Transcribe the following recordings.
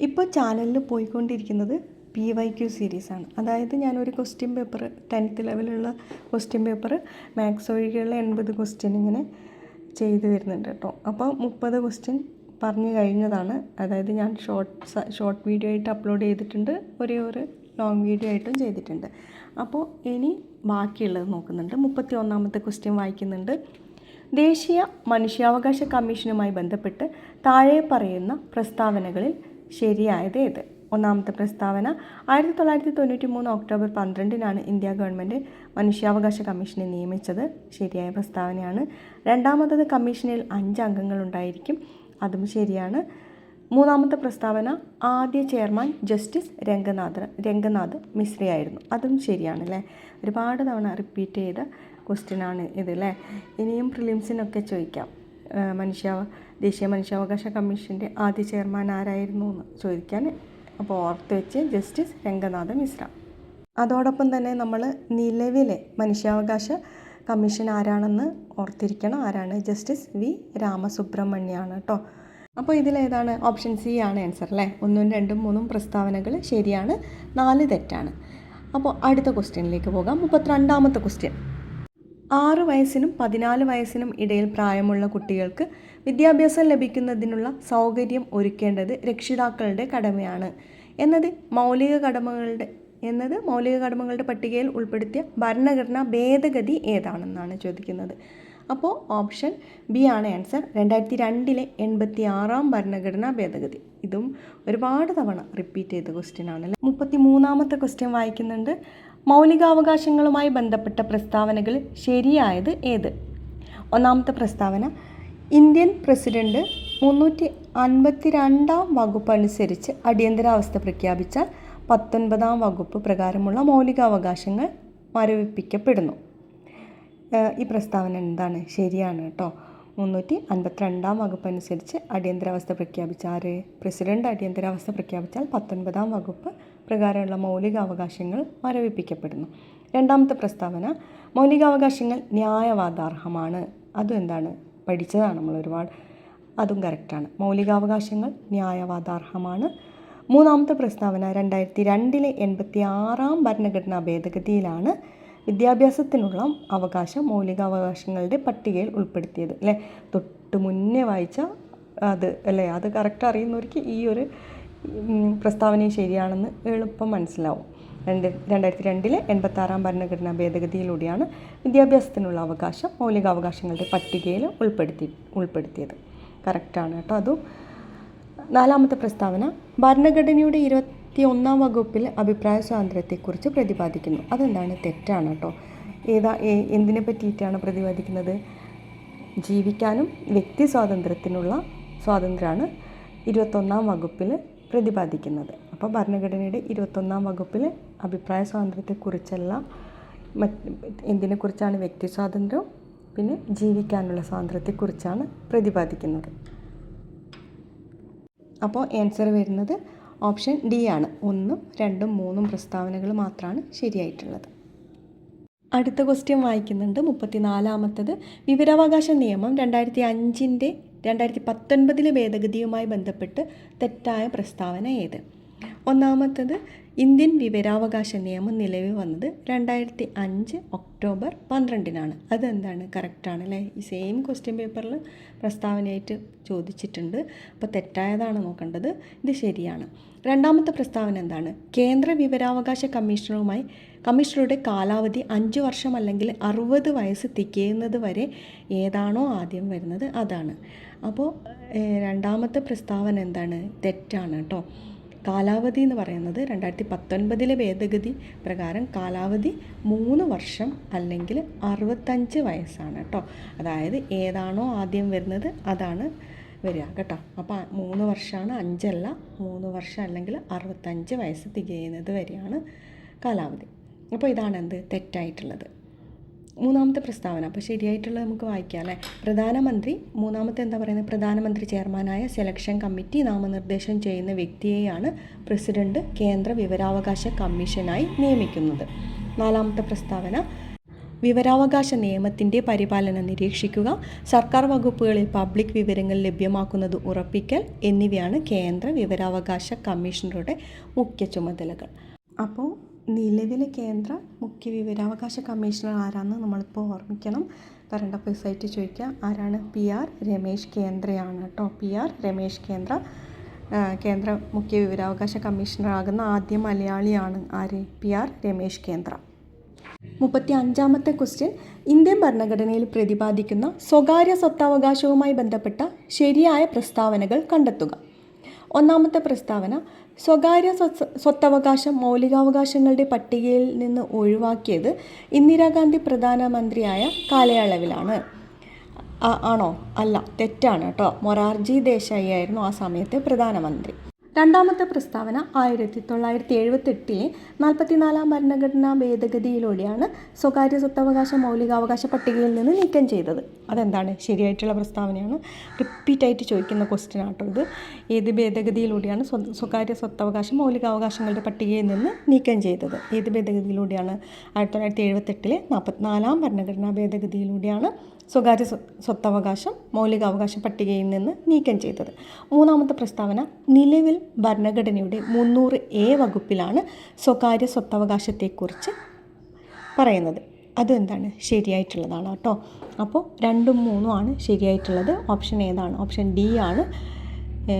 ഇപ്പോൾ ചാനലിൽ പോയിക്കൊണ്ടിരിക്കുന്നത് പി വൈ ക്യു സീരീസാണ് അതായത് ഞാനൊരു ക്വസ്റ്റ്യൻ പേപ്പർ ടെൻത്ത് ലെവലുള്ള ക്വസ്റ്റ്യൻ പേപ്പർ മാത്സ് ഒഴികെയുള്ള എൺപത് ക്വസ്റ്റ്യൻ ഇങ്ങനെ ചെയ്ത് വരുന്നുണ്ട് കേട്ടോ അപ്പോൾ മുപ്പത് ക്വസ്റ്റ്യൻ പറഞ്ഞു കഴിഞ്ഞതാണ്. അതായത് ഞാൻ ഷോർട്ട് ഷോർട്ട് വീഡിയോ ആയിട്ട് അപ്ലോഡ് ചെയ്തിട്ടുണ്ട്. ഒരേ ഒരു ലോങ് വീഡിയോ ആയിട്ടും ചെയ്തിട്ടുണ്ട്. അപ്പോൾ ഇനി ബാക്കിയുള്ളത് നോക്കുന്നുണ്ട്. മുപ്പത്തി ഒന്നാമത്തെ ക്വസ്റ്റ്യൻ വായിക്കുന്നുണ്ട്. ദേശീയ മനുഷ്യാവകാശ കമ്മീഷനുമായി ബന്ധപ്പെട്ട് താഴെ പറയുന്ന പ്രസ്താവനകളിൽ ശരിയായത് ഏത് ഒന്നാമത്തെ പ്രസ്താവന ആയിരത്തി തൊള്ളായിരത്തി തൊണ്ണൂറ്റി മൂന്ന് ഒക്ടോബർ പന്ത്രണ്ടിനാണ് ഇന്ത്യ ഗവൺമെന്റ് മനുഷ്യാവകാശ കമ്മീഷനെ നിയമിച്ചത്. ശരിയായ പ്രസ്താവനയാണ്. രണ്ടാമത്തത് കമ്മീഷനിൽ അഞ്ച് അംഗങ്ങൾ ഉണ്ടായിരിക്കും. അതും ശരിയാണ്. മൂന്നാമത്തെ പ്രസ്താവന ആദ്യ ചെയർമാൻ ജസ്റ്റിസ് രംഗനാഥ് രംഗനാഥ് മിശ്രയായിരുന്നു അതും ശരിയാണ് അല്ലേ ഒരുപാട് തവണ റിപ്പീറ്റ് ചെയ്ത ക്വസ്റ്റ്യനാണ് ഇത് അല്ലേ ഇനിയും പ്രിലിംസിനൊക്കെ ചോദിക്കാം ആ, മനുഷ്യ ദേശീയ മനുഷ്യാവകാശ കമ്മീഷന്റെ ആദ്യ ചെയർമാൻ ആരായിരുന്നു എന്ന് ചോദിക്കാൻ അപ്പോൾ ഓർത്ത് വെച്ച് ജസ്റ്റിസ് രംഗനാഥ മിശ്ര. അതോടൊപ്പം തന്നെ നമ്മൾ നിലവിലെ മനുഷ്യാവകാശ കമ്മീഷൻ ആരാണെന്ന് ഓർത്തിരിക്കണം. ആരാണ്? Justice V. രാമസുബ്രഹ്മണ്യാണ് കേട്ടോ അപ്പോൾ ഇതിലേതാണ് ഓപ്ഷൻ സി ആണ് ആൻസർ അല്ലേ? ഒന്നും രണ്ടും മൂന്നും പ്രസ്താവനകൾ ശരിയാണ് നാല് തെറ്റാണ്. അപ്പോൾ അടുത്ത ക്വസ്റ്റ്യനിലേക്ക് പോകാം. മുപ്പത്തിരണ്ടാമത്തെ ക്വസ്റ്റ്യൻ. ആറ് വയസ്സിനും പതിനാല് വയസ്സിനും ഇടയിൽ പ്രായമുള്ള കുട്ടികൾക്ക് വിദ്യാഭ്യാസം ലഭിക്കുന്നതിനുള്ള സൗകര്യം ഒരുക്കേണ്ടത് രക്ഷിതാക്കളുടെ കടമയാണ്. എന്നത് മൗലിക കടമകളുടെ എന്നത് മൗലിക കടമകളുടെ പട്ടികയിൽ ഉൾപ്പെടുത്തിയ ഭരണഘടനാ ഭേദഗതി ഏതാണെന്നാണ് ചോദിക്കുന്നത്. അപ്പോൾ ഓപ്ഷൻ ബി ആണ് ആൻസർ. രണ്ടായിരത്തി രണ്ടിലെ എൺപത്തി ആറാം ഭരണഘടനാ ഭേദഗതി. ഇതും ഒരുപാട് തവണ റിപ്പീറ്റ് ചെയ്ത ക്വസ്റ്റ്യൻ ആണല്ലേ മുപ്പത്തി മൂന്നാമത്തെ ക്വസ്റ്റ്യൻ വായിക്കുന്നുണ്ട്. മൗലികാവകാശങ്ങളുമായി ബന്ധപ്പെട്ട പ്രസ്താവനകൾ ശരിയായത് ഏത്? ഒന്നാമത്തെ പ്രസ്താവന ഇന്ത്യൻ പ്രസിഡന്റ് മുന്നൂറ്റി അൻപത്തി രണ്ടാം വകുപ്പ് അനുസരിച്ച് അടിയന്തരാവസ്ഥ പ്രഖ്യാപിച്ച പത്തൊൻപതാം വകുപ്പ് പ്രകാരമുള്ള മൗലികാവകാശങ്ങൾ മരവിപ്പിക്കപ്പെടുന്നു. ഈ പ്രസ്താവന എന്താണ്? ശരിയാണ് കേട്ടോ. മുന്നൂറ്റി അൻപത്തിരണ്ടാം വകുപ്പ് അനുസരിച്ച് അടിയന്തരാവസ്ഥ പ്രഖ്യാപിച്ചാറ് പ്രസിഡന്റ് അടിയന്തരാവസ്ഥ പ്രഖ്യാപിച്ചാൽ പത്തൊൻപതാം വകുപ്പ് പ്രകാരമുള്ള മൗലികാവകാശങ്ങൾ മരവിപ്പിക്കപ്പെടുന്നു. രണ്ടാമത്തെ പ്രസ്താവന മൗലികാവകാശങ്ങൾ ന്യായവാദാർഹമാണ്. അതും എന്താണ് പഠിച്ചതാണ് നമ്മൾ ഒരുപാട്. അതും കറക്റ്റാണ് മൗലികാവകാശങ്ങൾ ന്യായവാദാർഹമാണ്. മൂന്നാമത്തെ പ്രസ്താവന രണ്ടായിരത്തി രണ്ടിലെ എൺപത്തി ആറാം ഭരണഘടനാ ഭേദഗതിയിലാണ് വിദ്യാഭ്യാസത്തിനുള്ള അവകാശം മൗലികാവകാശങ്ങളുടെ പട്ടികയിൽ ഉൾപ്പെടുത്തിയത് അല്ലേ? തൊട്ട് മുന്നേ വായിച്ച അത് അല്ലേ? അത് കറക്റ്റ് അറിയുന്നവർക്ക് ഈ ഒരു പ്രസ്താവന ശരിയാണെന്ന് എളുപ്പം മനസ്സിലാവും. രണ്ട് രണ്ടായിരത്തി രണ്ടിലെ എൺപത്താറാം ഭരണഘടനാ ഭേദഗതിയിലൂടെയാണ് വിദ്യാഭ്യാസത്തിനുള്ള അവകാശം മൗലികാവകാശങ്ങളുടെ പട്ടികയിൽ ഉൾപ്പെടുത്തി ഉൾപ്പെടുത്തിയത്. കറക്റ്റാണ് കേട്ടോ. അതും നാലാമത്തെ പ്രസ്താവന ഭരണഘടനയുടെ ഇരുപത്തി ഒന്നാം വകുപ്പിൽ അഭിപ്രായ സ്വാതന്ത്ര്യത്തെക്കുറിച്ച് പ്രതിപാദിക്കുന്നു. അതെന്താണ്? തെറ്റാണ് കേട്ടോ. ഏതാ എന്തിനെ പറ്റിയിട്ടാണ് പ്രതിപാദിക്കുന്നത്? ജീവിക്കാനും വ്യക്തി സ്വാതന്ത്ര്യത്തിനുള്ള സ്വാതന്ത്ര്യമാണ് ഇരുപത്തൊന്നാം വകുപ്പിൽ പ്രതിപാദിക്കുന്നത്. അപ്പോൾ ഭരണഘടനയുടെ ഇരുപത്തൊന്നാം വകുപ്പിൽ അഭിപ്രായ സ്വാതന്ത്ര്യത്തെക്കുറിച്ചല്ല മറ്റ് എന്തിനെക്കുറിച്ചാണ്? വ്യക്തി സ്വാതന്ത്ര്യം പിന്നെ ജീവിക്കാനുള്ള സ്വാതന്ത്ര്യത്തെക്കുറിച്ചാണ് പ്രതിപാദിക്കുന്നത്. അപ്പോൾ ആൻസർ വരുന്നത് ഓപ്ഷൻ ഡി ആണ്. ഒന്നും രണ്ടും മൂന്നും പ്രസ്താവനകൾ മാത്രമാണ് ശരിയായിട്ടുള്ളത്. അടുത്ത ക്വസ്റ്റ്യൻ വായിക്കുന്നുണ്ട്. മുപ്പത്തിനാലാമത്തത് വിവരാവകാശ നിയമം രണ്ടായിരത്തി അഞ്ചിന്റെ രണ്ടായിരത്തി പത്തൊൻപതിലെ ഭേദഗതിയുമായി ബന്ധപ്പെട്ട് തെറ്റായ പ്രസ്താവന ഏത്? ഒന്നാമത്തത് ഇന്ത്യൻ വിവരാവകാശ നിയമം നിലവിൽ വന്നത് രണ്ടായിരത്തി അഞ്ച് ഒക്ടോബർ പന്ത്രണ്ടിനാണ്. അതെന്താണ്? കറക്റ്റാണ് അല്ലേ? ഈ സെയിം ക്വസ്റ്റ്യൻ പേപ്പറിൽ പ്രസ്താവനയായിട്ട് ചോദിച്ചിട്ടുണ്ട്. അപ്പോൾ തെറ്റായതാണ് നോക്കേണ്ടത്. ഇത് ശരിയാണ്. രണ്ടാമത്തെ പ്രസ്താവന എന്താണ്? കേന്ദ്ര വിവരാവകാശ കമ്മീഷണറുമായി കമ്മീഷണറുടെ കാലാവധി അഞ്ച് വർഷം അല്ലെങ്കിൽ അറുപത് വയസ്സ് തികയുന്നത് വരെ ഏതാണോ ആദ്യം വരുന്നത് അതാണ്. അപ്പോൾ രണ്ടാമത്തെ പ്രസ്താവന എന്താണ്? തെറ്റാണ് കേട്ടോ. കാലാവധി എന്ന് പറയുന്നത് രണ്ടായിരത്തി പത്തൊൻപതിലെ ഭേദഗതി പ്രകാരം കാലാവധി മൂന്ന് വർഷം അല്ലെങ്കിൽ അറുപത്തഞ്ച് വയസ്സാണ് കേട്ടോ. അതായത് ഏതാണോ ആദ്യം വരുന്നത് അതാണ് വരിക കേട്ടോ. അപ്പോൾ മൂന്ന് വർഷമാണ് അഞ്ചല്ല മൂന്ന് വർഷം അല്ലെങ്കിൽ അറുപത്തഞ്ച് വയസ്സ് തികയുന്നത് വരെയാണ് കാലാവധി. അപ്പോൾ ഇതാണ് എന്ത് തെറ്റായിട്ടുള്ളത്. മൂന്നാമത്തെ പ്രസ്താവന. അപ്പോൾ ശരിയായിട്ടുള്ളത് നമുക്ക് വായിക്കാം അല്ലേ? പ്രധാനമന്ത്രി മൂന്നാമത്തെ എന്താ പറയുന്നത്? പ്രധാനമന്ത്രി ചെയർമാനായ സെലക്ഷൻ കമ്മിറ്റി നാമനിർദ്ദേശം ചെയ്യുന്ന വ്യക്തിയെയാണ് പ്രസിഡന്റ് കേന്ദ്ര വിവരാവകാശ കമ്മീഷനായി നിയമിക്കുന്നത്. നാലാമത്തെ പ്രസ്താവന. വിവരാവകാശ നിയമത്തിന്റെ പരിപാലനം നിരീക്ഷിക്കുക സർക്കാർ വകുപ്പുകളിൽ പബ്ലിക് വിവരങ്ങൾ ലഭ്യമാക്കുന്നത് ഉറപ്പിക്കൽ എന്നിവയാണ് കേന്ദ്ര വിവരാവകാശ കമ്മീഷണറുടെ മുഖ്യ ചുമതലകൾ. അപ്പോൾ നിലവിലെ കേന്ദ്ര മുഖ്യ വിവരാവകാശ കമ്മീഷണർ ആരാണെന്ന് നമ്മളിപ്പോൾ ഓർമ്മിക്കണം. കറണ്ട് അഫയേഴ്സായിട്ട് ചോദിക്കുക ആരാണ്? പി ആർ രമേശ് കേന്ദ്രയാണ് കേട്ടോ. പി ആർ രമേശ് കേന്ദ്ര കേന്ദ്ര മുഖ്യ വിവരാവകാശ കമ്മീഷണർ ആകുന്ന ആദ്യ മലയാളിയാണ് ആര്? പി ആർ രമേശ് കേന്ദ്ര. മുപ്പത്തി അഞ്ചാമത്തെ ക്വസ്റ്റ്യൻ ഇന്ത്യൻ ഭരണഘടനയിൽ പ്രതിപാദിക്കുന്ന സ്വകാര്യ സ്വത്തവകാശവുമായി ബന്ധപ്പെട്ട ശരിയായ പ്രസ്താവനകൾ കണ്ടെത്തുക. ഒന്നാമത്തെ പ്രസ്താവന സ്വകാര്യ സ്വത്ത് സ്വത്തവകാശം മൗലികാവകാശങ്ങളുടെ പട്ടികയിൽ നിന്ന് ഒഴിവാക്കിയത് ഇന്ദിരാഗാന്ധി പ്രധാനമന്ത്രിയായ കാലയളവിലാണ്. ആണോ? അല്ല തെറ്റാണ് കേട്ടോ. മൊറാർജി ദേശായി ആയിരുന്നു ആ സമയത്തെ പ്രധാനമന്ത്രി. രണ്ടാമത്തെ പ്രസ്താവന ആയിരത്തി തൊള്ളായിരത്തി എഴുപത്തെട്ടിലെ നാൽപ്പത്തിനാലാം ഭരണഘടനാ ഭേദഗതിയിലൂടെയാണ് സ്വകാര്യ സ്വത്തവകാശ മൗലികാവകാശ പട്ടികയിൽ നിന്ന് നീക്കം ചെയ്തത്. അതെന്താണ്? ശരിയായിട്ടുള്ള പ്രസ്താവനയാണ്. റിപ്പീറ്റായിട്ട് ചോദിക്കുന്ന ക്വസ്റ്റ്യൻ ആട്ടോ ഇത്. ഏത് ഭേദഗതിയിലൂടെയാണ് സ്വ- സ്വകാര്യ സ്വത്തവകാശ മൗലികാവകാശങ്ങളുടെ പട്ടികയിൽ നിന്ന് നീക്കം ചെയ്തത്? ഏത് ഭേദഗതിയിലൂടെയാണ്? ആയിരത്തി തൊള്ളായിരത്തി എഴുപത്തെട്ടിലെ നാൽപ്പത്തിനാലാം ഭരണഘടനാ ഭേദഗതിയിലൂടെയാണ് സ്വകാര്യ സ്വ- സ്വത്തവകാശം മൗലികാവകാശ പട്ടികയിൽ നിന്ന് നീക്കം ചെയ്തത്. മൂന്നാമത്തെ പ്രസ്താവന നിലവിൽ ഭരണഘടനയുടെ മുന്നൂറ് എ വകുപ്പിലാണ് സ്വകാര്യ സ്വത്തവകാശത്തെക്കുറിച്ച് പറയുന്നത്. അതെന്താണ്? ശരിയായിട്ടുള്ളതാണ് കേട്ടോ അപ്പോൾ രണ്ടും മൂന്നും ആണ് ശരിയായിട്ടുള്ളത്. ഓപ്ഷൻ ഏതാണ്? ഓപ്ഷൻ ഡി ആണ്.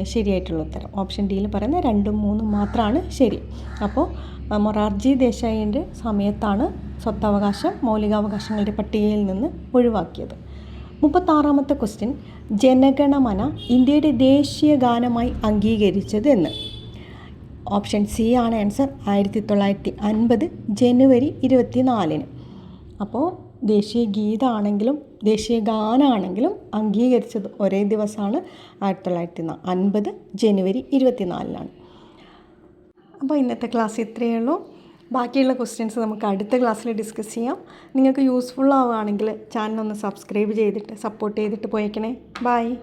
ശരിയായിട്ടുള്ള ഉത്തരം. ഓപ്ഷൻ ഡിയിൽ പറയുന്ന രണ്ടും മൂന്നും മാത്രമാണ് ശരി. അപ്പോൾ മൊറാർജി ദേശായിന്റെ സമയത്താണ് സ്വത്തവകാശം മൗലികാവകാശങ്ങളുടെ പട്ടികയിൽ നിന്ന് ഒഴിവാക്കിയത്. മുപ്പത്താറാമത്തെ ക്വസ്റ്റ്യൻ ജനഗണമന ഇന്ത്യയുടെ ദേശീയ ഗാനമായി അംഗീകരിച്ചത് എന്ന്. ഓപ്ഷൻ സി ആണ് ആൻസർ ആയിരത്തി തൊള്ളായിരത്തി അൻപത് ജനുവരി ഇരുപത്തി നാലിന് അപ്പോൾ ദേശീയ ഗീതമാണെങ്കിലും ദേശീയ ഗാനമാണെങ്കിലും അംഗീകരിച്ചത് ഒരേ ദിവസമാണ് ആയിരത്തി തൊള്ളായിരത്തി അൻപത് ജനുവരി ഇരുപത്തി നാലിനാണ് അപ്പോൾ ഇന്നത്തെ ക്ലാസ് ഇത്രയേ ഉള്ളൂ. ബാക്കിയുള്ള ക്വസ്റ്റ്യൻസ് നമുക്ക് അടുത്ത ക്ലാസ്സിൽ ഡിസ്കസ് ചെയ്യാം. നിങ്ങൾക്ക് യൂസ്ഫുൾ ആവുകയാണെങ്കിൽ ചാനൽ ഒന്ന് സബ്സ്ക്രൈബ് ചെയ്തിട്ട് സപ്പോർട്ട് ചെയ്തിട്ട് പോയേക്കണേ. ബൈ.